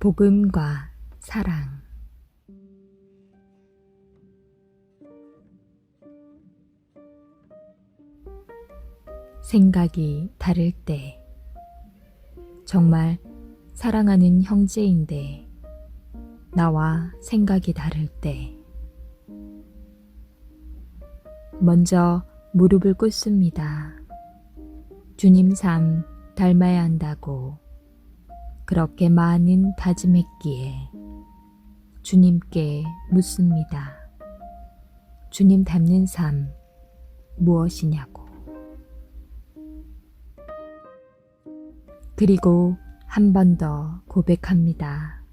복음과 사랑 생각이 다를 때 정말 사랑하는 형제인데 나와 생각이 다를 때 먼저 무릎을 꿇습니다. 주님 삶 닮아야 한다고 그렇게 많은 다짐했기에 주님께 묻습니다. 주님 닮는 삶 무엇이냐고. 그리고 한 번 더 고백합니다.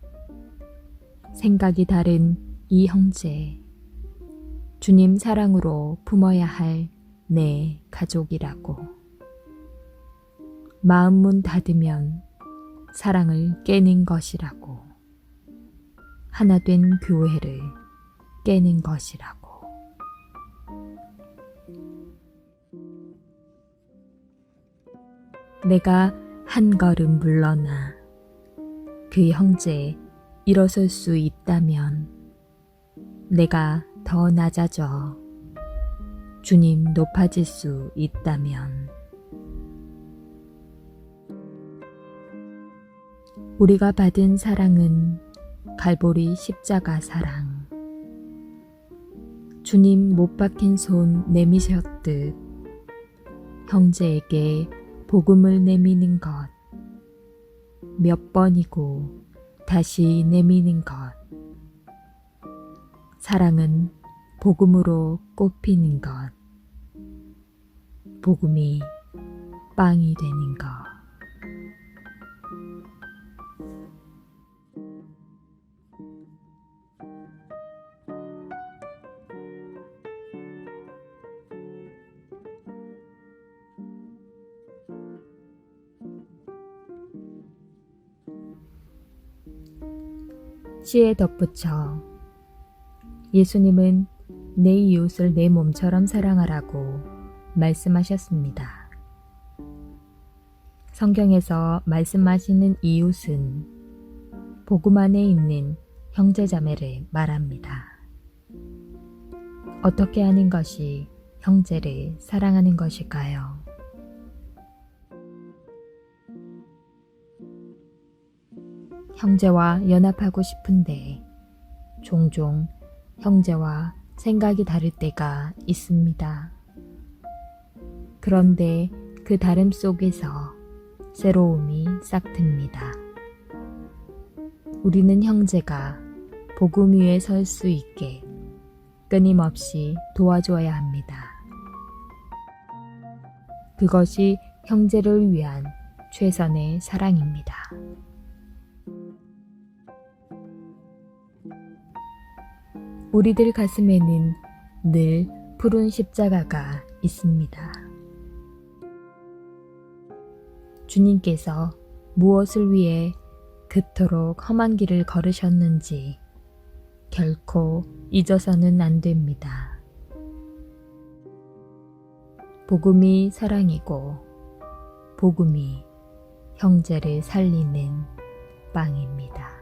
생각이 다른 이 형제, 주님 사랑으로 품어야 할 내 가족이라고. 마음 문 닫으면 사랑을 깨는 것이라고. 하나 된 교회를 깨는 것이라고. 내가 한 걸음 물러나 그 형제 일어설 수 있다면 내가 더 낮아져 주님 높아질 수 있다면 우리가 받은 사랑은 갈보리 십자가 사랑. 주님 못 박힌 손 내미셨듯 형제에게 복음을 내미는 것. 몇 번이고 다시 내미는 것. 사랑은 복음으로 꽃피는 것. 복음이 빵이 되는 것 시에 덧붙여 예수님은 내 이웃을 내 몸처럼 사랑하라고 말씀하셨습니다. 성경에서 말씀하시는 이웃은 복음 안에 있는 형제자매를 말합니다. 어떻게 하는 것이 형제를 사랑하는 것일까요? 형제와 연합하고 싶은데 종종 형제와 생각이 다를 때가 있습니다. 그런데 그 다름 속에서 새로움이 싹틉니다. 우리는 형제가 복음 위에 설 수 있게 끊임없이 도와줘야 합니다. 그것이 형제를 위한 최선의 사랑입니다. 우리들 가슴에는 늘 푸른 십자가가 있습니다. 주님께서 무엇을 위해 그토록 험한 길을 걸으셨는지 결코 잊어서는 안 됩니다. 복음이 사랑이고 복음이 형제를 살리는 빵입니다.